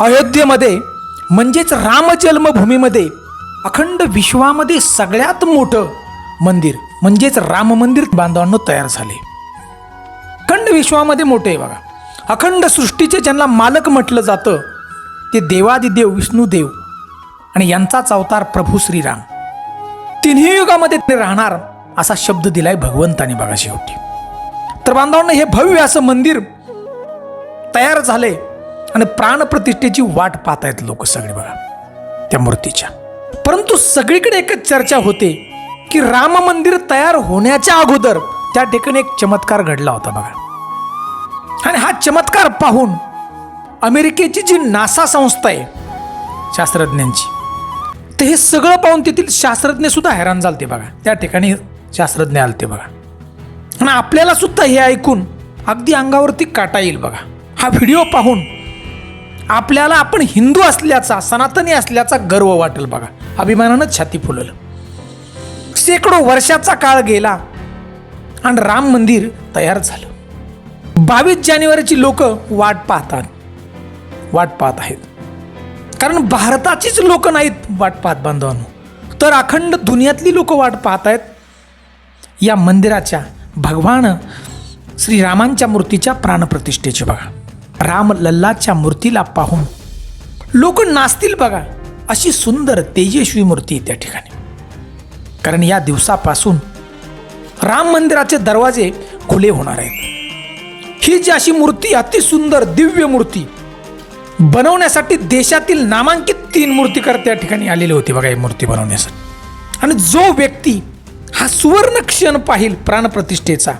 अयोध्येमध्ये म्हणजेच रामजन्मभूमीमध्ये अखंड विश्वामध्ये सगळ्यात मोठं मंदिर म्हणजेच राम मंदिर बांधवांनो तयार झाले. अखंड विश्वामध्ये मोठे आहे बघा. अखंड सृष्टीचे ज्यांना मालक म्हटलं जातं ते देवादिदेव विष्णुदेव आणि यांचाच अवतार प्रभू श्रीराम. तिन्ही युगामध्ये ते राहणार असा शब्द दिलाय भगवंताने बघा शेवटी. तर बांधवांना हे भव्य असं मंदिर तयार झाले. आणि प्राणप्रतिष्ठेची वाट पाहत आहेत लोक सगळे बघा त्या मूर्तीच्या. परंतु सगळीकडे एकच चर्चा होते की राम मंदिर तयार होण्याच्या अगोदर त्या ठिकाणी एक चमत्कार घडला होता बघा. आणि हा चमत्कार पाहून अमेरिकेची जी नासा संस्था आहे शास्त्रज्ञांची ते हे सगळं पाहून तेथील शास्त्रज्ञ सुद्धा हैराण झालते बघा. त्या ठिकाणी शास्त्रज्ञ आलते बघा. आणि आपल्याला सुद्धा हे ऐकून अगदी अंगावरती काटा येईल बघा. हा व्हिडिओ पाहून आपल्याला आपण हिंदू असल्याचा सनातनी असल्याचा गर्व वाटेल बघा. अभिमानानं छाती फुलवलं शेकडो वर्षाचा काळ गेला आणि राम मंदिर तयार झालं. बावीस जानेवारीची लोक वाट पाहतात वाट पाहत आहेत. कारण भारताचीच लोक नाहीत वाट पाहत बांधवांनो. तर अखंड दुनियातली लोक वाट पाहत आहेत या मंदिराच्या भगवान श्रीरामांच्या मूर्तीच्या प्राणप्रतिष्ठेचे बघा. राम लल्लाच्या मूर्तीला पाहून. लोक नाचतील बघा अशी सुंदर तेजस्वी मूर्ती त्या ठिकाणी. कारण या दिवसापासून राम मंदिराचे दरवाजे खुले होणार आहेत. ही जी अशी मूर्ती अतिसुंदर दिव्य मूर्ती बनवण्यासाठी देशातील नामांकित तीन मूर्तीकार त्या ठिकाणी आलेले होते बघा ही मूर्ती बनवण्यासाठी. आणि जो व्यक्ती हा सुवर्ण क्षण पाहिल प्राणप्रतिष्ठेचा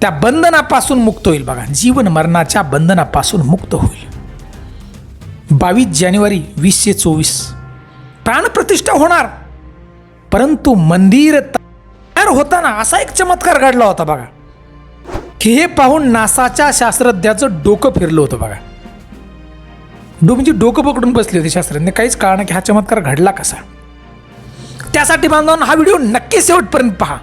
त्या बंधनापासून मुक्त होईल बघा. जीवन मरणाच्या बंधनापासून मुक्त होईल. बावीस जानेवारी वीसशे चोवीस. प्राणप्रतिष्ठा होणार. परंतु मंदिर तयार होताना असा एक चमत्कार घडला होता बघा. की हे पाहून नासाच्या शास्त्रज्ञाचं डोकं फिरलं होतं बघा. डो म्हणजे डोकं पकडून बसले होते शास्त्रज्ञ. काहीच कळणार की हा चमत्कार घडला कसा. त्यासाठी बांधवांना हा व्हिडिओ नक्की शेवटपर्यंत पहा.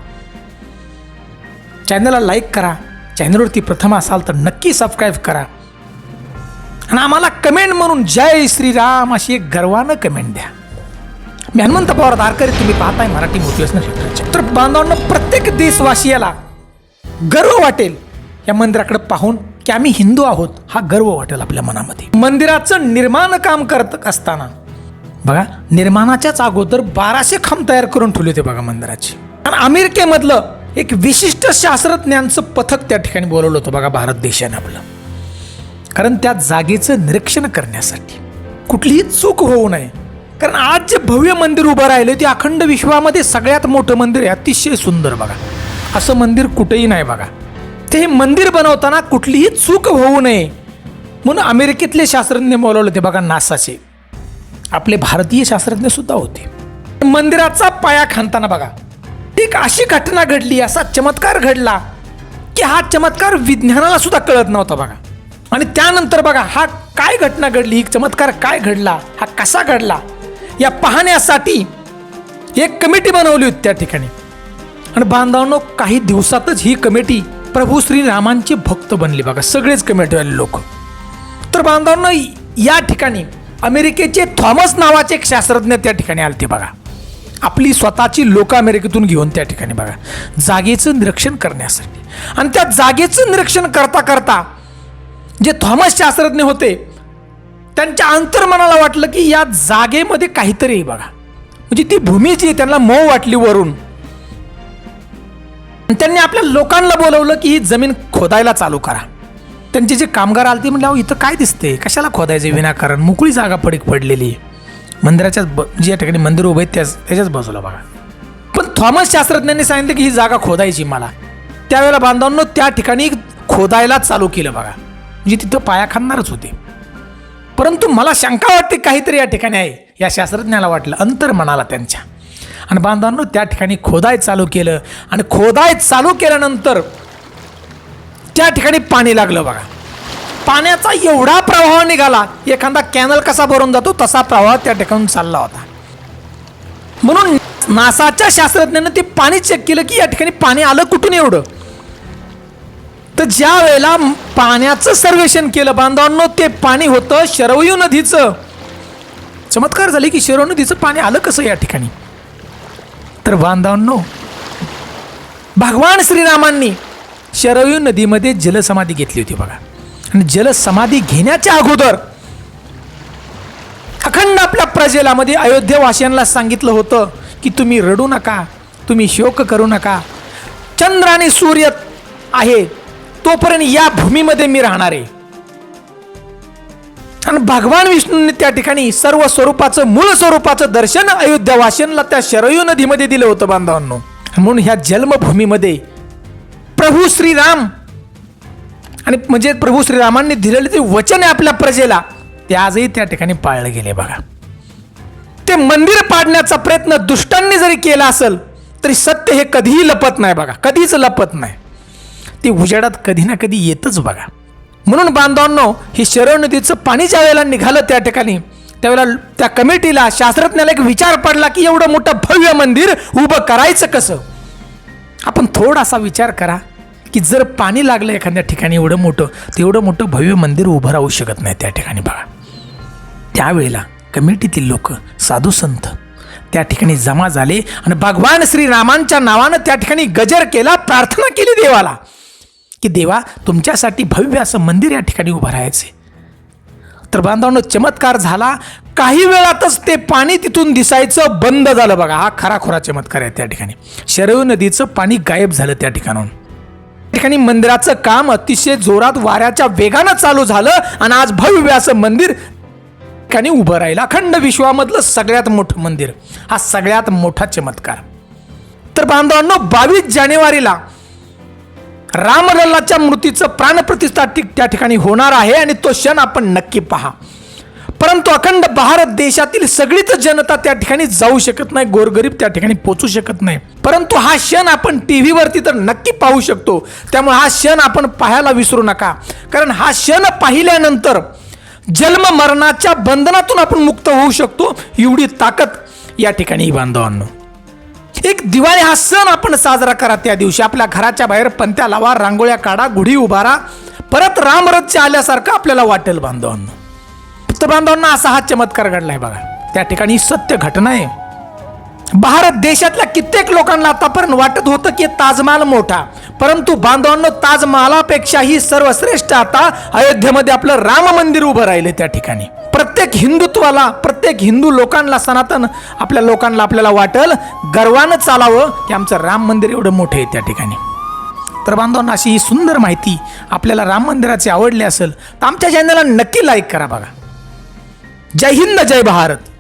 चॅनलला लाईक करा. चॅनलवरती प्रथम असाल तर नक्की सबस्क्राईब करा. आणि आम्हाला कमेंट म्हणून जय श्रीराम अशी एक गर्वानं कमेंट द्या. मी हनुमंत पवार दारकरी तुम्ही पाहताय मराठी मोटिवेशनल क्षेत्राचे. तर बांधवांना प्रत्येक देशवासियाला गर्व वाटेल या मंदिराकडे पाहून की आम्ही हिंदू आहोत हा गर्व वाटेल आपल्या मनामध्ये. मंदिराचं निर्माण काम करत असताना बघा निर्माणाच्याच अगोदर बाराशे खांब तयार करून ठेवले होते बघा मंदिराचे. आणि अमेरिकेमधलं एक विशिष्ट शास्त्रज्ञांचं पथक त्या ठिकाणी बोलवलं होतं. बघा भारत देशाने आपलं. कारण त्या जागेचं निरीक्षण करण्यासाठी कुठलीही चूक होऊ नये. कारण आज जे भव्य मंदिर उभं राहिलं ते अखंड विश्वामध्ये सगळ्यात मोठं मंदिर आहे. अतिशय सुंदर बघा. असं मंदिर कुठेही नाही बघा. ते हे मंदिर बनवताना कुठलीही चूक होऊ नये. म्हणून अमेरिकेतले शास्त्रज्ञ बोलवले होते बघा नासाचे. आपले भारतीय शास्त्रज्ञ सुद्धा होते. मंदिराचा पाया खांदताना बघा. एक अशी घटना घडली असा चमत्कार घडला की हा चमत्कार विज्ञानाला सुद्धा कळत नव्हता बघा. आणि त्यानंतर बघा हा काय घटना घडली ही चमत्कार काय घडला हा कसा घडला या पाहण्यासाठी एक कमिटी बनवली होती त्या ठिकाणी. आणि बांधवांनो काही दिवसातच ही कमिटी प्रभू श्रीरामांचे भक्त बनली बघा सगळेच कमिटीवाले लोक. तर बांधवांनो या ठिकाणी अमेरिकेचे थॉमस नावाचे एक शास्त्रज्ञ त्या ठिकाणी आले ते बघा. आपली स्वतःची लोक अमेरिकेतून घेऊन त्या ठिकाणी बघा. जागेचं निरीक्षण करण्यासाठी. आणि त्या जागेचं निरीक्षण करता करता जे थॉमस शास्त्रज्ञ होते त्यांच्या अंतर्मनाला वाटलं की या जागेमध्ये काहीतरी आहे बघा. म्हणजे ती भूमी जी त्यांना मऊ वाटली वरून. त्यांनी आपल्या लोकांना बोलवलं की ही जमीन खोदायला चालू करा. त्यांचे जे कामगार आलती म्हणले अहो इथं काय दिसते कशाला खोदायचे? विनाकारण मोकळी जागा पडीक पडलेली आहे. मंदिराच्याच ब ज्या ठिकाणी मंदिर उभे आहेत त्याच त्याच्याच बाजूला बघा. पण थॉमस शास्त्रज्ञांनी सांगितलं की ही जागा खोदायची मला. त्यावेळेला बांधवांनो त्या ठिकाणी खोदायला चालू केलं बघा. म्हणजे तिथं पाया खांदणारच होते. परंतु मला शंका वाटते काहीतरी या ठिकाणी आहे या शास्त्रज्ञाला वाटलं. अंतर म्हणाला त्यांच्या. आणि बांधवांनो त्या ठिकाणी खोदाय चालू केलं. आणि खोदाय चालू केल्यानंतर त्या ठिकाणी पाणी लागलं बघा. पाण्याचा एवढा प्रवाह निघाला एखादा कॅनल कसा भरून जातो तसा प्रवाह त्या ठिकाणी चालला होता. म्हणून नासाच्या शास्त्रज्ञानं ते पाणी चेक केलं की या ठिकाणी पाणी आलं कुठून एवढं? तर ज्या वेळेला पाण्याचं सर्वेक्षण केलं बांधवांनो ते पाणी होतं शरवयू नदीचं. चमत्कार झाले की शरव नदीचं पाणी आलं कसं या ठिकाणी? तर बांधवांनो भगवान श्रीरामांनी शरवयू नदीमध्ये जलसमाधी घेतली होती बघा. आणि जलसमाधी घेण्याच्या अगोदर अखंड आपल्या प्रजेला मध्ये सांगितलं होतं की तुम्ही रडू नका तुम्ही शोक करू नका. चंद्र आणि सूर्य आहे तोपर्यंत या भूमीमध्ये मी राहणार आहे. आणि भगवान विष्णूंनी त्या ठिकाणी सर्व स्वरूपाचं मूळ स्वरूपाचं दर्शन अयोध्यावासियांना त्या शरयू नदीमध्ये दिलं होतं बांधवांनो. म्हणून ह्या जन्मभूमीमध्ये प्रभू श्रीराम आणि म्हणजे प्रभू श्रीरामांनी दिलेले ते वचन आहे आपल्या प्रजेला ते आजही त्या ठिकाणी पाळले गेले बघा. ते मंदिर पाडण्याचा प्रयत्न दुष्टांनी जरी केला असेल तरी सत्य हे कधीही लपत नाही बघा. कधीच लपत नाही. ते उजेडात कधी ना कधी येतच बघा. म्हणून बांधवांनो हे शरव नदीचं पाणी ज्या वेळेला निघालं त्या ठिकाणी त्यावेळेला त्या कमिटीला शास्त्रज्ञाला एक विचार पडला की एवढं मोठं भव्य मंदिर उभं करायचं कसं? आपण थोडासा विचार करा. की जर पाणी लागलं एखाद्या ठिकाणी एवढं मोठं तेवढं मोठं भव्य मंदिर उभं राहू शकत नाही त्या ठिकाणी बघा. त्यावेळेला कमिटीतील लोक साधू संत त्या ठिकाणी जमा झाले आणि भगवान श्रीरामांच्या नावानं त्या ठिकाणी गजर केला प्रार्थना केली देवाला की देवा तुमच्यासाठी भव्य असं मंदिर या ठिकाणी उभं राहायचे तर बांधवांनो चमत्कार झाला. काही वेळातच ते पाणी तिथून दिसायचं बंद झालं बघा. हा खराखोरा चमत्कार आहे त्या ठिकाणी. शरयू नदीचं पाणी गायब झालं त्या ठिकाणाहून. ठिकाणी मंदिराचं काम अतिशय जोरात वाऱ्याच्या वेगानं चालू झालं आणि आज भव्य असं मंदिर ठिकाणी उभं राहिलं. अखंड विश्वामधलं सगळ्यात मोठं मंदिर. हा सगळ्यात मोठा चमत्कार. तर बांधवांनो बावीस जानेवारीला रामलल्लाच्या मृत्यूचं प्राणप्रतिष्ठा ठीक त्या ठिकाणी होणार आहे आणि तो क्षण आपण नक्की पहा. परंतु अखंड भारत देशातील सगळीच जनता त्या ठिकाणी जाऊ शकत नाही गोरगरीब त्या ठिकाणी पोचू शकत नाही. परंतु हा क्षण आपण टी व्हीवरती तर नक्की पाहू शकतो. त्यामुळे हा क्षण आपण पाहायला विसरू नका. कारण हा क्षण पाहिल्यानंतर जन्म मरणाच्या बंधनातून आपण मुक्त होऊ शकतो. एवढी ताकद या ठिकाणी बांधवांनो. एक दिवाळी हा सण आपण साजरा करा त्या दिवशी. आपल्या घराच्या बाहेर पंत्या लावा रांगोळ्या काढा गुढी उभारा. परत रामरथच्या आल्यासारखं आपल्याला वाटेल बांधवांना. फक्त बांधवांना असा हा चमत्कार घडलाय बघा. त्या ठिकाणी सत्य घटना आहे. भारत देशातल्या कित्येक लोकांना आतापर्यंत वाटत होतं की ताजमहाल मोठा. परंतु बांधवांनो ताजमहालापेक्षाही सर्वश्रेष्ठ आता अयोध्येमध्ये आपलं राम मंदिर उभं राहिले त्या ठिकाणी. प्रत्येक हिंदुत्वाला प्रत्येक हिंदू लोकांना सनातन आपल्या लोकांना आपल्याला वाटल गर्वानं चालावं की आमचं राम मंदिर एवढं मोठं आहे त्या ठिकाणी. तर बांधवांना अशी ही सुंदर माहिती आपल्याला राम मंदिराची आवडली असेल तर आमच्या चॅनलला नक्की लाईक करा बघा. जय हिंद जय भारत।